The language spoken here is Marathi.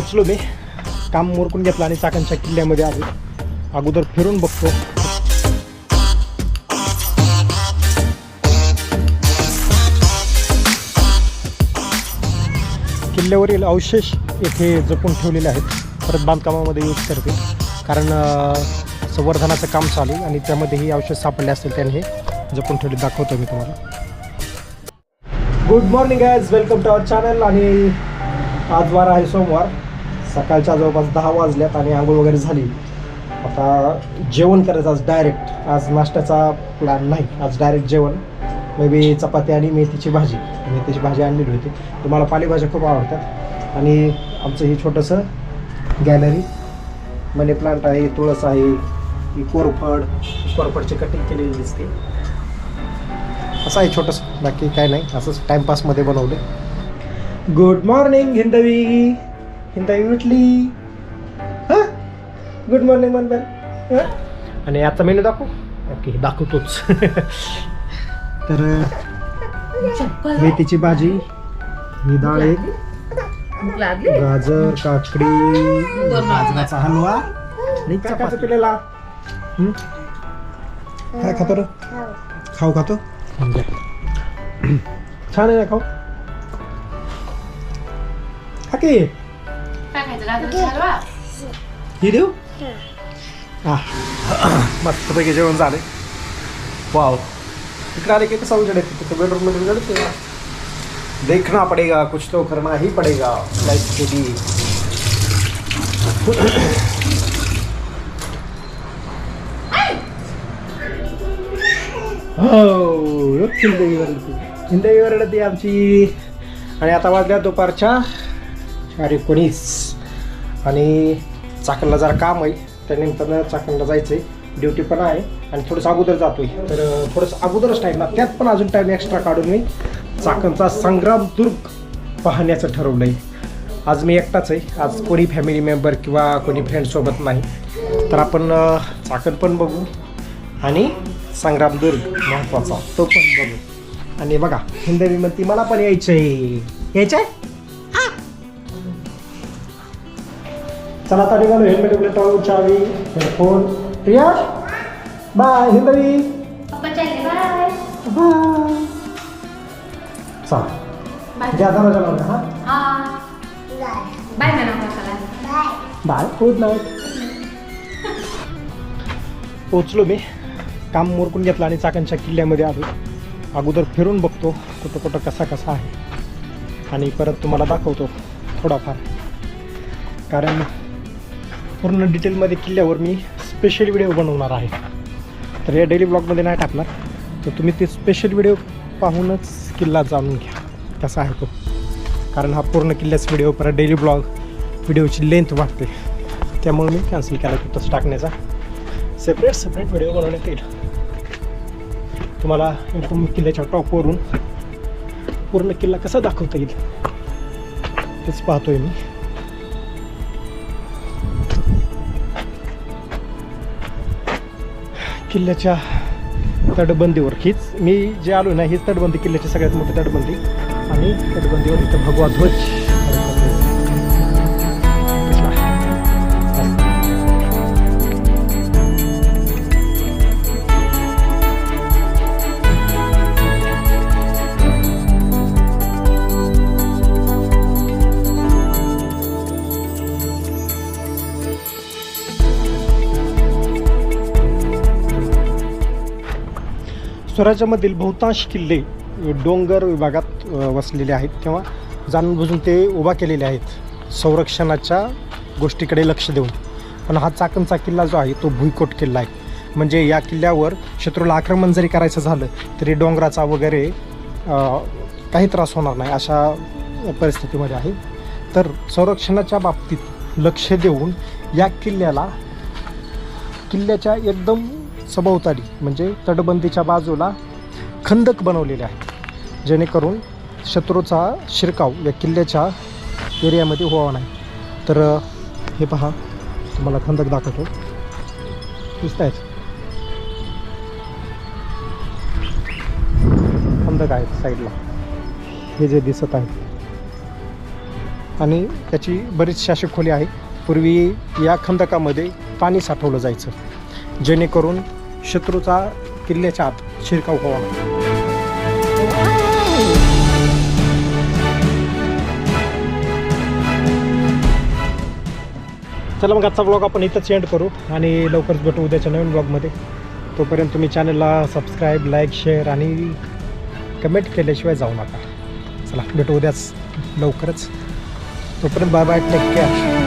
पोचलो मी. काम मोरकून घेतलं आणि चाकणच्या किल्ल्यामध्ये आलो. अगोदर फिरून बघतो. किल्ल्यावरील अवशेष येथे जपून ठेवलेले आहेत. परत बांधकामामध्ये यूज करते. कारण संवर्धनाचं काम चालू आहे आणि त्यामध्येही अवशेष सापडले असतील त्यांनी हे जपून ठेवले. दाखवतो मी तुम्हाला. Good morning as welcome to our channel आणि आज वार आहे सोमवार. सकाळच्या जवळपास दहा वाजल्यात आणि आंघोळ वगैरे झाली. आता जेवण करायचं आज डायरेक्ट आज नाश्त्याचा प्लॅन नाही. आज डायरेक्ट जेवण. मे बी चपाती आणि मेथीची भाजी. मेथीची भाजी आणलेली होती. तुम्हाला पालेभाज्या खूप आवडतात. आणि आमचं हे छोटंसं गॅलरी मनी प्लांट आहे तुळस आहे ही कोरफड कोरफडची कटिंग केलेली दिसते. असं आहे छोटंसं. बाकी काय नाही. असंच टाईमपासमध्ये बनवलं. गुड मॉर्निंग हिंदवी. हिंदवी उठली हां गुड मॉर्निंग मनबन आणि आता मेनू दाखवू. ओके दाखवतोच. तर मेथीची भाजी ही डाळ एक लागली? गाजर काकडी गाजराचा हलवा आणि चपाती. पिलेला? हं? काय खातो रे? खाऊ खातो? छान आहे ना खाऊ? हा हलवा ही देऊ? हा. मस्तपैकी जेवण झाले. वाव. इकडे आले की कसं उजेड येते तिथे बेडरूममध्ये उजेड येते ना. देखना पडेगा कुछ तो करना ही पडेगा लाइफ के लिए. हो हिंदवी वरडती. हिंदवी वरडती आमची. आणि आता वाजल्या दुपारच्या अरे एकोणीस आणि चाकणला जरा काम आहे. त्यानिमित्तानं चाकणला जायचं आहे ड्युटी पण आहे. आणि थोडंसं अगोदर जातोय. तर थोडंसं अगोदरच टाईम त्यात पण अजून टाईम एक्स्ट्रा काढून मी चाकणचा संग्राम दुर्ग पाहण्याचं ठरवलं आहे आज मी एकटाच आहे. आज कोणी फॅमिली मेंबर किंवा कोणी फ्रेंडसोबत नाही. तर आपण चाकण पण बघू आणि संग्राम दुर्ग महत्त्वाचा तो पण बघू. आणि बघा हिंदवी म्हणती मला पण यायचं आहे यायचं आहे चला आता निघालो. हेल्मेट वगैरे टाळू चावी headphone. Priya? Bye Hindavi bye. द्या दरवाजा हा? Bye good night. पोचलो मी. काम मोरकून घेतलं आणि चाकणच्या किल्ल्यामध्ये आलो. अगोदर फिरून बघतो कुठं कुठं कसा कसा आहे. आणि परत तुम्हाला दाखवतो थोडाफार. कारण पूर्ण डिटेलमध्ये किल्ल्यावर मी स्पेशल व्हिडिओ बनवणार आहे. तर या डेली ब्लॉगमध्ये नाही टाकणार. तर तुम्ही ते स्पेशल व्हिडिओ पाहूनच किल्ला जाणून घ्या. कसा आहे तो? कारण हा पूर्ण किल्ल्याच व्हिडिओ परत डेली ब्लॉग व्हिडिओची लेंथ वाढते. त्यामुळे मी कॅन्सल केला की तसं टाकण्याचा. सेपरेट सेपरेट व्हिडिओ बनवण्यात येईल. तुम्हाला एकदम किल्ल्याच्या टॉपवरून पूर्ण किल्ला कसा दाखवता येईल तेच पाहतोय मी. किल्ल्याच्या तटबंदीवर. हीच मी जे आलो ना हीच तटबंदी किल्ल्याची सगळ्यात मोठी तटबंदी. आणि तटबंदीवर इथं भगवा ध्वज. स्वराज्यामधील बहुतांश किल्ले डोंगर विभागात वसलेले आहेत किंवा जाणून बुजून ते उभा केलेले आहेत. संरक्षणाच्या गोष्टीकडे लक्ष देऊन. पण हा चाकणचा किल्ला जो आहे तो भुईकोट किल्ला आहे. म्हणजे या किल्ल्यावर शत्रूला आक्रमण जरी करायचं झालं तरी डोंगराचा वगैरे काही त्रास होणार नाही अशा परिस्थितीमध्ये आहे. तर संरक्षणाच्या बाबतीत लक्ष देऊन या किल्ल्याला किल्ल्याच्या एकदम सभोवताली म्हणजे तटबंदीच्या बाजूला खंदक बनवलेले आहे जेणेकरून शत्रूचा शिरकाव या किल्ल्याच्या एरियामध्ये व्हावा नाही. तर हे पहा तुम्हाला खंदक दाखवतो. दिसत आहेत खंदक आहेत साईडला. हे जे दिसत आहे आणि त्याची बरीचशी अशी खोली आहे. पूर्वी या खंदकामध्ये पाणी साठवलं जायचं जेणेकरून शत्रूचा किल्ल्याच्या आत शिरकाव व्हावा. चला मग आजचा ब्लॉग आपण इथंच एंड करू आणि लवकरच भेटू उद्याच्या नवीन ब्लॉगमध्ये तोपर्यंत तुम्ही चॅनलला सबस्क्राईब लाईक शेअर आणि कमेंट केल्याशिवाय जाऊ नका. चला भेटू उद्याच लवकरच. तोपर्यंत बाय बाय टेक केअर